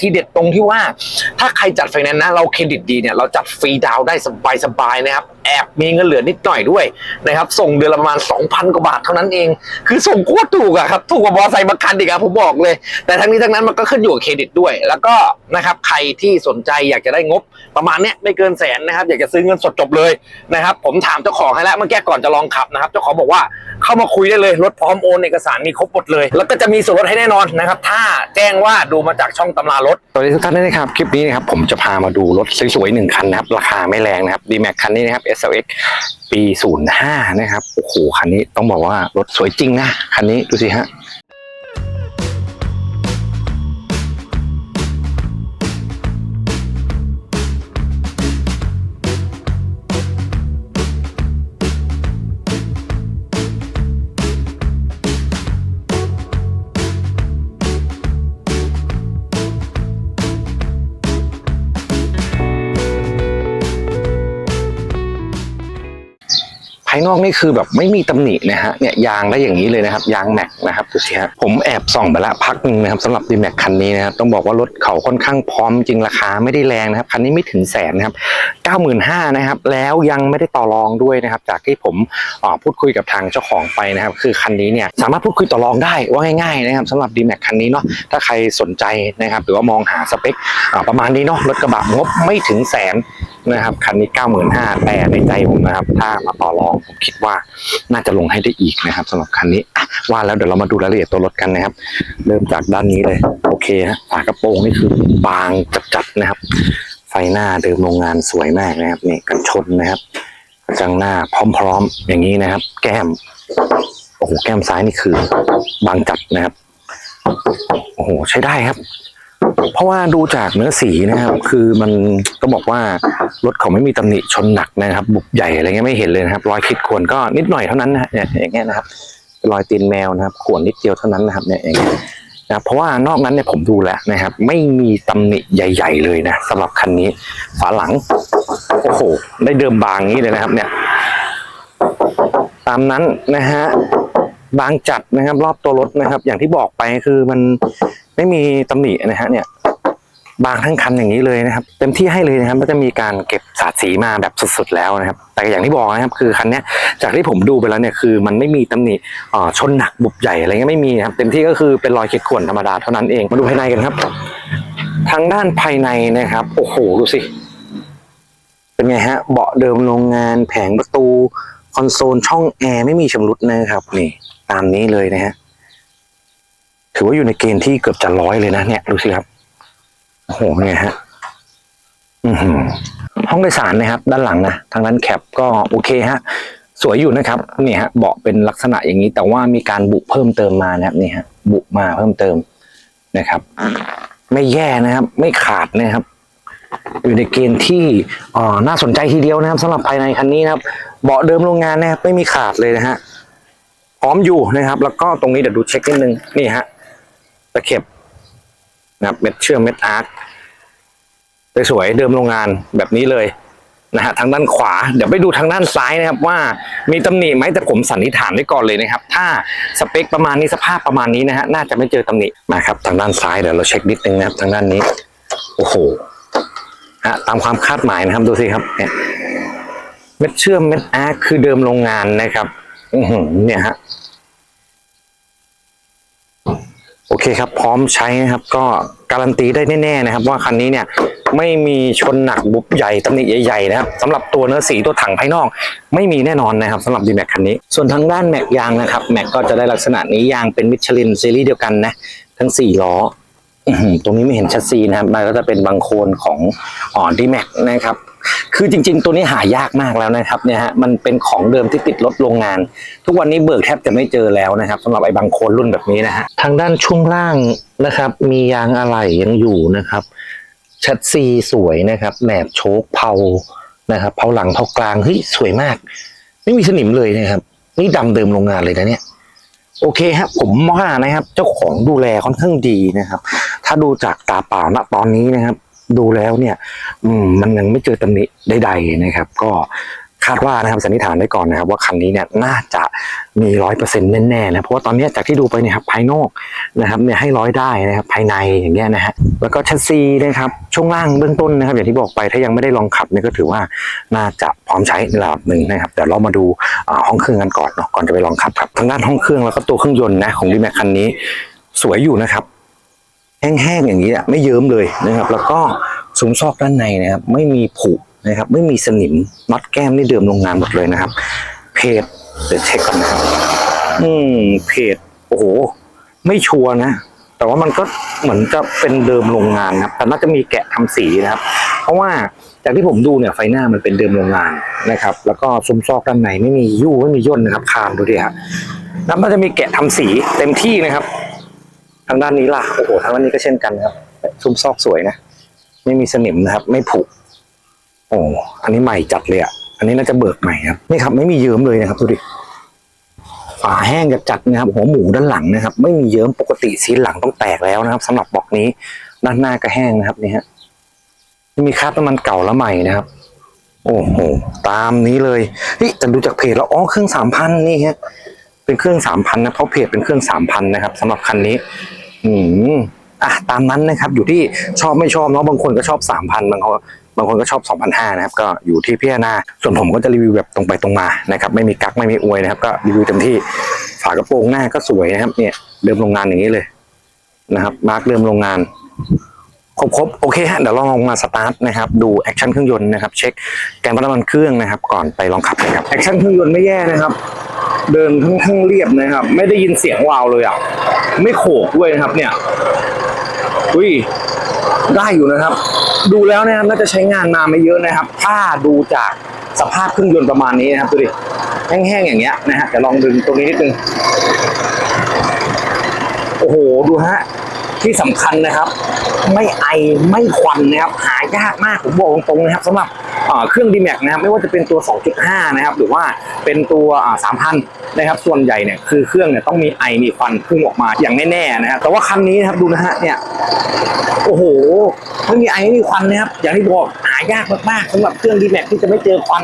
ทีเด็ดตรงที่ว่าถ้าใครจัดไฟแนนซ์นะเราเครดิตดีเนี่ยเราจัดฟรีดาวได้สบายๆนะครับแอบมีเงินเหลือนิดหน่อยด้วยนะครับ ส่งเดือนละประมาณ 2,000 กว่าบาทเท่านั้นเอง คือส่งโคตรถูกอะครับ ถูกกว่ามอไซค์ประกันอีกอะผมบอกเลย แต่ทั้งนี้ทั้งนั้นมันก็ขึ้นอยู่กับเครดิตด้วย แล้วก็นะครับใครที่สนใจอยากจะได้งบประมาณเนี้ยไม่เกินแสนนะครับ อยากจะซื้อเงินสดจบเลยนะครับ ผมถามเจ้าของให้แล้วเมื่อกี้ก่อนจะลองขับนะครับ เจ้าของบอกว่า เข้ามาคุยได้เลยรถพร้อมโอนเอกสารมีครบหมดเลย แล้วก็จะมีส่วนลดให้แน่นอนนะครับ ถ้าแจ้งว่าดูมาจากช่องตำรารถ สวัสดีทุกท่านด้วยนะครับ คลิปนี้นะครับผมจะพามาดูรถสวยๆหนึ่งคันนะครับ ราคาไม่แรงนะครับ d m a x คันนี้นะครับ SLX ปี 05 นะครับ โอ้โห คันนี้ต้องบอกว่ารถสวยจริงนะ คันนี้ดูสิฮะายนอกนี่คือแบบไม่มีตำหนินะฮะเนี่ยยางได้อย่างนี้เลยนะครับ ยางแม็กนะครับดูสิฮะผมแอบส่องไปละพักหนึ่งนะครับสำหรับดีแม็กคันนี้นะครับต้องบอกว่ารถเขาค่อนข้างพร้อมจริงราคาไม่ได้แรงนะครับคันนี้ไม่ถึงแสนนะครับเก้าหมื่นห้านะครับแล้วยังไม่ได้ต่อรองด้วยนะครับจากที่ผมพูดคุยกับทางเจ้าของไปนะครับคือคันนี้เนี่ยสามารถพูดคุยต่อรองได้ว่าง่ายๆนะครับสำหรับดีแม็กคันนี้เนาะถ้าใครสนใจนะครับหรือว่ามองหาสเปคประมาณนี้เนาะรถกระบะงบไม่ถึงแสน นะครับคันนี้95,000แต่ในใจผมนะครับ ถ้ามาต่อรองผมคิดว่าน่าจะลงให้ได้อีกนะครับสำหรับคันนี้ว่าแล้วเดี๋ยวเรามาดูรายละเอียดตัวรถกันนะครับ เริ่มจากด้านนี้เลยโอเคฮะฝากระโปรงนี่คือบางจัดๆนะครับ ไฟหน้าเดิมโรงงานสวยมากนะครับนี่กันชนนะครับกระจังหน้าพร้อมๆ อย่างนี้นะครับ แก้มโอ้โหแก้มซ้ายนี่คือบางจัดนะครับโอ้โหใช้ได้ครับ เพราะว่าดูจากเนื้อสีนะครับ คือมันก็บอกว่ารถเขาไม่มีตำหนิชนหนักนะครับ บุบใหญ่อะไรเงี้ยไม่เห็นเลยนะครับ รอยขีดข่วนก็นิดหน่อยเท่านั้นนะเนี่ยอย่างเงี้ยนะครับ รอยตีนแมวนะครับข่วนนิดเดียวเท่านั้นนะครับเนี่ยอย่างเงี้ยนะครับเพราะว่านอกนั้นเนี่ยผมดูแล้วนะครับ ไม่มีตำหนิใหญ่ ๆ เลยนะสำหรับคันนี้ ฝาหลังโอ้โหได้เดิมบางอย่างนี้เลยนะครับ เนี่ย ตามนั้นนะฮะ บางจัดนะครับ รอบตัวรถนะครับ อย่างที่บอกไปคือมันไม่มีตำหนินะฮะเนี่ย บางทั้งคันอย่างนี้เลยนะครับ เต็มที่ให้เลยนะครับก็จะมีการเก็บสาดสีมาแบบสุดๆแล้วนะครับ แต่อย่างที่บอกนะครับคือคันนี้จากที่ผมดูไปแล้วเนี่ยคือ มันไม่มีตำหนิอ่อชนหนักบุบใหญ่อะไรเงี้ยไม่มีครับเต็มที่ก็คือเป็นรอยขีดข่วนธรรมดาเท่านั้นเองมาดูภายในกันครับ ทางด้านภายในนะครับโอ้โหดูสิเป็นไงฮะเบาะเดิมโรงงานแผงประตูคอนโซลช่องแอร์ไม่มีชำรุดนะครับนี่ ตามนี้เลยนะฮะถือว่าอยู่ในเกณฑ์ที่เกือบจะร้อยเลยนะเนี่ยดูสิครับโอ้โหเป็นไงฮะอือหือห้องโดยสารนะครับ ด้านหลังนะทางด้านแคปก็โอเคฮะ สวยอยู่นะครับนี่ฮะเบาะเป็นลักษณะอย่างนี้ แต่ว่ามีการบุเพิ่มเติมมานะครับนี่ฮะ บุมาเพิ่มเติมนะครับ ไม่แย่นะครับ ไม่ขาดนะครับ อยู่ในเกณฑ์ที่อ่อน่าสนใจทีเดียวนะครับสำหรับภายในคันนี้นะครับ เบาะเดิมโรงงานนะครับไม่มีขาดเลยนะฮะ พร้อมอยู่นะครับ แล้วก็ตรงนี้เดี๋ยวดูเช็คนิดนึงนี่ฮะตะเข็บนะครับเม็ดเชื่อมเม็ดอาร์คสวยๆเดิมโรงงานแบบนี้เลยนะฮะทางด้านขวาเดี๋ยวไปดูทางด้านซ้ายนะครับว่ามีตำหนิไหมแต่ผมสันนิษฐานไว้ก่อนเลยนะครับ ถ้าสเปคประมาณนี้สภาพประมาณนี้นะฮะน่าจะไม่เจอตำหนิมาครับ ทางด้านซ้ายเดี๋ยวเราเช็คนิดนึงนะครับ ทางด้านนี้ โอ้โหฮะตามความคาดหมายนะครับดูสิครับเนี่ยเม็ดเชื่อมเม็ดอาร์คคือเดิมโรงงานนะครับ เนี่ยฮะโอเคครับ พร้อมใช้นะครับ ก็การันตีได้แน่ๆนะครับ ว่าคันนี้เนี่ย ไม่มีชนหนักบุบใหญ่ตำหนิใหญ่ๆนะครับสำหรับตัวเนื้อสีตัวถังภายนอก ไม่มีแน่นอนนะครับสำหรับดีแม็กคันนี้ ส่วนทางด้านแม็กยางนะครับแม็กก็จะได้ลักษณะนี้ยางเป็นมิชลินซีรีส์เดียวกันนะทั้งสี่ล้ออื้อหือตรงนี้ไม่เห็นชัดซีนะครับมันก็จะเป็นบางโคนของอ่อนดีแม็กนะครับ คือจริง ๆ ตัวนี้หายากมากแล้วนะครับเนี่ยฮะมันเป็นของเดิมที่ติดรถโรงงาน ทุกวันนี้เบิกแทบจะไม่เจอแล้วนะครับสำหรับไอ้บางโคนรุ่นแบบนี้นะฮะทางด้านช่วงล่างนะครับ มียางอะไหล่ยังอยู่นะครับชัดซีสวยนะครับแหนบโชคเผานะครับเผาหลังเผากลางเฮ้ยสวยมาก ไม่มีสนิมเลยนะครับ นี่ดำเดิมโรงงานเลยนะเนี่ยโอเคครับผมว่านะครับ เจ้าของดูแลค่อนข้างดีนะครับ ถ้าดูจากตาเปล่าณตอนนี้นะครับ ดูแล้วเนี่ยมันยังไม่เจอตำหนิใดๆนะครับ ก็คาดว่านะครับสันนิษฐานไว้ก่อนนะครับ ว่าคันนี้เนี่ยน่าจะมีร้อยเปอร์เซ็นต์แน่ๆนะเพราะว่าตอนนี้จากที่ดูไปเนี่ยครับภายนอกนะครับเนี่ยให้ร้อยได้นะครับภายในอย่างเงี้ยนะฮะแล้วก็ชัสซีนะครับช่วงล่างเบื้องต้นนะครับ อย่างที่บอกไปถ้ายังไม่ได้ลองขับเนี่ยก็ถือว่าน่าจะพร้อมใช้ในระดับหนึ่งนะครับแต่เรามาดูห้องเครื่องกันก่อนเนาะก่อนจะไปลองขับครับทางด้านห้องเครื่องแล้วก็ตัวเครื่องยนต์นะของดีแม็กคันนี้สวยอยู่นะครับ แห้งๆอย่างนี้อะไม่เยิ้มเลยนะครับ แล้วก็ซุ้มซอกด้านในนะครับไม่มีผุนะครับ ไม่มีสนิมน็อตแก้มนี่เดิมโรงงานหมดเลยนะครับ เพจเดี๋ยวเช็คก่อนนะครับ อืมเพจโอ้โห ไม่ชัวร์นะ แต่ว่ามันก็เหมือนจะเป็นเดิมโรงงานนะครับ แต่น่าจะมีแกะทำสีนะครับ เพราะว่าจากที่ผมดูเนี่ยไฟหน้ามันเป็นเดิมโรงงานนะครับ แล้วก็ซุ้มซอกด้านในไม่มียู่ไม่มีย่นนะครับคานดูดิครับแล้วมันจะมีแกะทำสีเต็มที่นะครับ ทางด้านนี้ล่ะโอ้โหทางด้านนี้ก็เช่นกันครับซุ้มซอกสวยนะไม่มีสนิมนะครับ ไม่ผุโอ้อันนี้ใหม่จัดเลยอะอันนี้น่าจะเบิกใหม่ครับนี่ครับไม่มีเยิ้มเลยนะครับดูดิฝาแห้งจัดๆนะครับ หัวหมูด้านหลังนะครับ ไม่มีเยิ้มปกติซีนหลังต้องแตกแล้วนะครับสำหรับบอกนี้ ด้านหน้าก็แห้งนะครับนี่ฮะไม่มีคราบน้ำมันเก่าและใหม่นะครับ โอ้โหตามนี้เลยนี่แต่ดูจากเพจแล้วอ๋อเครื่องสามพันนี่ฮะ เป็นเครื่องสามพันนะเพราะเพจเป็นเครื่องสามพันนะครับสำหรับคันนี้ อืมอะตามนั้นนะครับ อยู่ที่ชอบไม่ชอบเนาะบางคนก็ชอบสามพันบางคนบางคนก็ชอบสองพันห้านะครับ ก็อยู่ที่พิจารณา ส่วนผมก็จะรีวิวแบบตรงไปตรงมานะครับ ไม่มีกักไม่มีอวยนะครับ ก็รีวิวเต็มที่ ฝากระโปรงหน้าก็สวยนะครับ เนี่ย เดิมโรงงานอย่างนี้เลยนะครับ มาร์กเดิมโรงงาน ครบครบโอเคฮะ เดี๋ยวลองมาสตาร์ทนะครับ ดูแอคชั่นเครื่องยนต์นะครับ เช็คแกนวัดน้ำมันเครื่องนะครับ ก่อนไปลองขับเลยครับ แอคชั่นเครื่องยนต์ไม่แย่นะครับ เดินค่อนข้างเรียบนะครับ ไม่ได้ยินเสียงวาวเลยอะ ไม่โขกด้วยนะครับ เนี่ยอุ้ยได้อยู่นะครับ ดูแล้วนะครับน่าจะใช้งานมาไม่เยอะนะครับ ถ้าดูจากสภาพเครื่องยนต์ประมาณนี้นะครับดูดิแห้งๆอย่างเงี้ยนะฮะเดี๋ยวลองดึงตรงนี้นิดนึงโอ้โหดูฮะที่สำคัญนะครับ ไม่ไอไม่ควันนะครับ หายากมากผมบอกตรงๆนะครับสำหรับ เครื่อง d m a x นะครับไม่ว่าจะเป็นตัว 2.5 นะครับ หรือว่าเป็นตัว3,000นะครับส่วนใหญ่เนี่ยคือเครื่องเนี่ยต้องมีไอมีควันพุ่งออกมาอย่างแน่ๆนะครับแต่ว่าคันนี้นะครับดูนะฮะเนี่ยโอ้โหไม่มีไอไม่มีควันนะครับอย่างที่บอกหายากมากๆสำหรับเครื่อง d m a x ที่จะไม่เจอควัน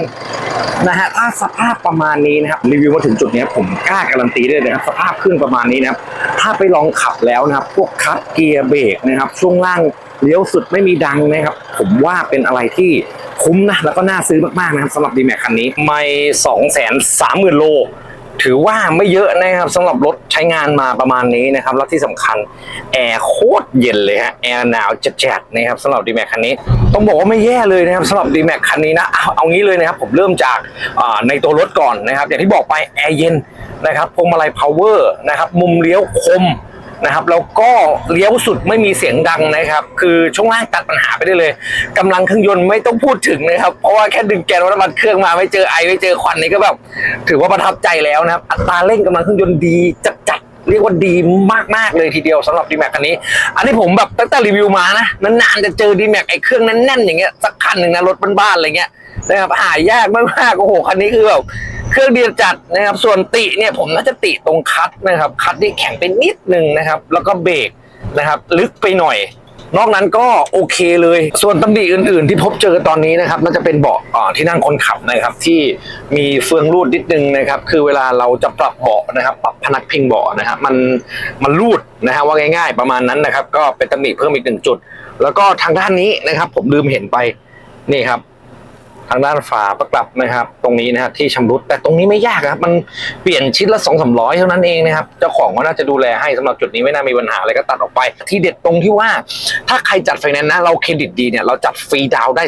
นะฮะถ้าสภาพประมาณนี้นะครับรีวิวมาถึงจุดนี้ผมกล้าการันตีได้เลยนะครับสภาพเครื่องประมาณนี้นะครับถ้าไปลองขับแล้วนะครับ พวกคัดเกียร์เบรกนะครับช่วงล่างเลี้ยวสุดไม่มีดังนะครับ ผมว่าเป็นอะไรที่ คุ้มนะ แล้วก็น่าซื้อมากๆนะครับสำหรับดีแม็คันนี้ ไม่สองแสนสามหมื่นโล ถือว่าไม่เยอะนะครับสำหรับรถใช้งานมาประมาณนี้นะครับ แล้วที่สำคัญแอร์โคตรเย็นเลยฮะแอร์หนาวจัดๆนะครับสำหรับดีแม็คันนี้ ต้องบอกว่าไม่แย่เลยนะครับสำหรับดีแม็คันนี้นะเอาเอางี้เลยนะครับ ผมเริ่มจากในตัวรถก่อนนะครับ อย่างที่บอกไปแอร์เย็นนะครับพวงมาลัย power นะครับมุมเลี้ยวคม นะครับแล้วก็เลี้ยวสุดไม่มีเสียงดังนะครับ คือช่วงล่างตัดปัญหาไปได้เลยกำลังเครื่องยนต์ไม่ต้องพูดถึงนะครับ เพราะว่าแค่ดึงแกนวัดน้ำมันเครื่องมาไม่เจอไอไม่เจอควันนี่ก็แบบถือว่าประทับใจแล้วนะครับ อัตราเร่งกำลังเครื่องยนต์ดีจัดๆเรียกว่าดีมากๆเลยทีเดียวสำหรับ d m a x คันนี้ อันนี้ผมแบบตั้งแต่รีวิวมานะนานๆจะเจอ d m a x ไอเครื่องแน่นๆอย่างเงี้ยสักคันหนึ่งนะรถบ้านๆอะไรเงี้ย นะครับหายากมากๆโอ้โหคันนี้คือแบบเครื่องเดียวจัดนะครับ ส่วนติเนี่ยผมน่าจะติตรงคัดนะครับ คัดที่แข็งไปนิดนึงนะครับ แล้วก็เบรกนะครับ ลึกไปหน่อย นอกนั้นก็โอเคเลย ส่วนตำหนิอื่นๆ ที่พบเจอตอนนี้นะครับน่าจะเป็นเบาะอ่าที่นั่งคนขับนะครับ ที่มีเฟืองรูดนิดนึงนะครับ คือเวลาเราจะปรับเบาะนะครับ ปรับพนักพิงเบาะนะครับมันมันรูดนะฮะว่าง่ายๆ ประมาณนั้นนะครับ ก็เป็นตำหนิเพิ่มอีกหนึ่งจุด แล้วก็ทางด้านนี้นะครับ ผมลืมเห็นไปนี่ครับ ทางด้านฝาประกลับนะครับ ตรงนี้นะครับที่ชำรุดแต่ตรงนี้ไม่ยากครับ มันเปลี่ยนชิ้นละสองสามร้อยเท่านั้นเองนะครับ เจ้าของก็น่าจะดูแลให้สำหรับจุดนี้ไม่น่ามีปัญหาอะไรก็ตัดออกไป ที่เด็ดตรงที่ว่าถ้าใครจัดไฟแนนซ์นะเราเครดิตดีเนี่ยเราจัดฟรีดาวได้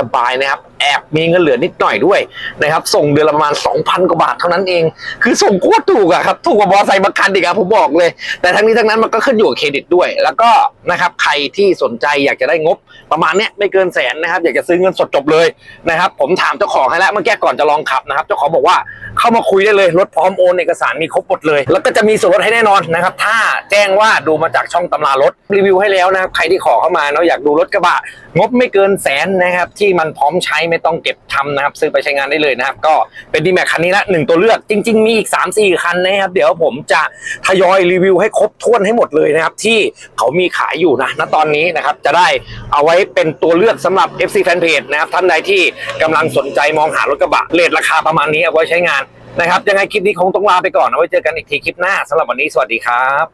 สบายๆนะครับ แอบมีเงินเหลือนิดหน่อยด้วยนะครับ ส่งเดือนละประมาณ 2,000 กว่าบาทเท่านั้นเอง คือส่งโคตรถูกอะครับ ถูกกว่ามอเตอร์ไซค์บางคันอีกอะผมบอกเลย แต่ทั้งนี้ทั้งนั้นมันก็ขึ้นอยู่กับเครดิตด้วย แล้วก็นะครับใครที่สนใจอยากจะได้งบประมาณเนี้ยไม่เกินแสนนะครับ อยากจะซื้อเงินสดจบเลยนะครับ ผมถามเจ้าของให้แล้วเมื่อกี้ก่อนจะลองขับนะครับ เจ้าของบอกว่า เข้ามาคุยได้เลยรถพร้อมโอนเอกสารมีครบหมดเลย แล้วก็จะมีส่วนลดให้แน่นอนนะครับ ถ้าแจ้งว่าดูมาจากช่องตำรารถรีวิวให้แล้วนะครับใครที่ขอเข้ามาเนาะอยากดูรถกระบะ งบไม่เกินแสนนะครับ ที่มันพร้อมใช้ไม่ต้องเก็บทำนะครับ ซื้อไปใช้งานได้เลยนะครับ ก็เป็นดีแม็กคันนี้ละหนึ่งตัวเลือกจริง ๆ มีอีก 3 4 คันนะครับ เดี๋ยวผมจะทยอยรีวิวให้ครบถ้วนให้หมดเลยนะครับ ที่เขามีขายอยู่นะณตอนนี้นะครับจะได้เอาไว้เป็นตัวเลือกสำหรับ FC Fanpage นะครับท่านใดที่กำลังสนใจมองหารถกระบะเลทราคาประมาณนี้เอาไว้ใช้งาน นะครับยังไงคลิปนี้คงต้องลาไปก่อนเอาไว้เจอกันอีกทีคลิปหน้าสำหรับวันนี้สวัสดีครับ